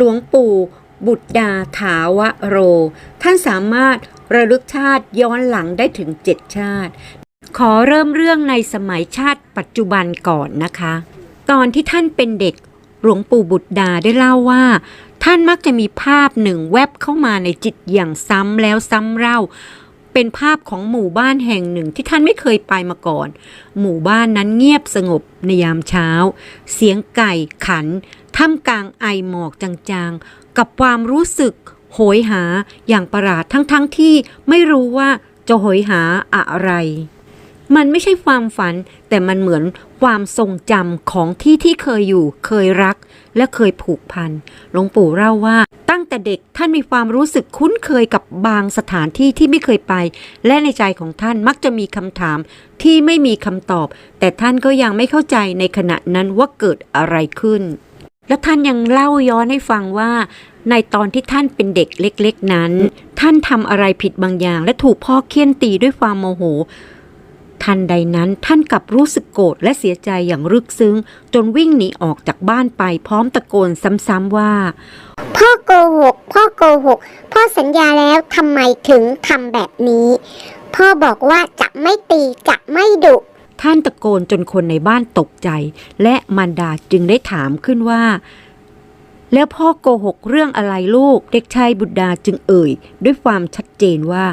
หลวงปู่บุตรดาถาวโร ท่านสามารถระลึกชาติย้อนหลังได้ถึงเจ็ดชาติ ขอเริ่มเรื่องในสมัยชาติปัจจุบันก่อนนะคะ ตอนที่ท่านเป็นเด็กหลวงปู่บุตรดาได้เล่าว่า ท่านมักจะมีภาพหนึ่งแวบเข้ามาในจิตอย่างซ้ำแล้วซ้ำเล่า เป็นภาพของหมู่บ้านแห่งหนึ่งที่ท่านไม่เคยไปมาก่อน หมู่บ้านนั้นเงียบสงบในยามเช้า เสียงไก่ขัน ท่ามกลางไอหมอกจางๆ กับความรู้สึกโหยหาอย่างประหลาดทั้งๆทที่ไม่รู้ว่าจะโหยหาอะไร มันไม่ใช่ความฝัน แต่มันเหมือนความทรงจำของที่ที่เคยอยู่ เคยรัก และเคยผูกพัน หลวงปู่เล่าว่าตั้งแต่เด็กท่านมีความรู้สึกคุ้นเคยกับบางสถานที่ที่ไม่เคยไป และในใจของท่านมักจะมีคำถามที่ไม่มีคำตอบ แต่ท่านก็ยังไม่เข้าใจในขณะนั้นว่าเกิดอะไรขึ้น และท่านยังเล่าย้อนให้ฟังว่าในตอนที่ท่านเป็นเด็กเล็ก ๆนั้น ท่านทำอะไรผิดบางอย่าง และถูกพ่อเคี่ยนตีด้วยความโมโห ทันใดนั้นท่านกลับรู้สึกโกรธและเสียใจอย่างลึกซึ้ง จนวิ่งหนีออกจากบ้านไปพร้อมตะโกนซ้ำๆว่า พ่อโกหก พ่อโกหก พ่อสัญญาแล้วทำไมถึงทำแบบนี้ พ่อบอกว่าจะไม่ตีจะไม่ดุ ท่านตะโกนจนคนในบ้านตกใจ และมารดาจึงได้ถามขึ้นว่า แล้วพ่อโกหกเรื่องอะไรลูก เด็กชายบุตรดาจึงเอ่ย ด้วยความชัดเจนว่า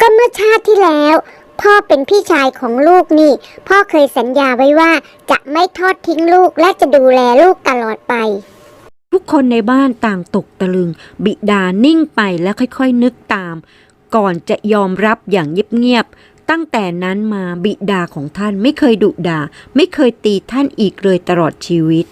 ก็เมื่อชาติที่แล้ว พ่อเป็นพี่ชายของลูกนี่ พ่อเคยสัญญาไว้ว่าจะไม่ทอดทิ้งลูกและจะดูแลลูกตลอดไปทุกคนในบ้านต่างตกตะลึง บิดานิ่งไปแล้วค่อยๆนึกตาม ก่อนจะยอมรับอย่างเงียบๆ ตั้งแต่นั้นมาบิดาของท่านไม่เคยดุด่า ไม่เคยตีท่านอีกเลยตลอดชีวิต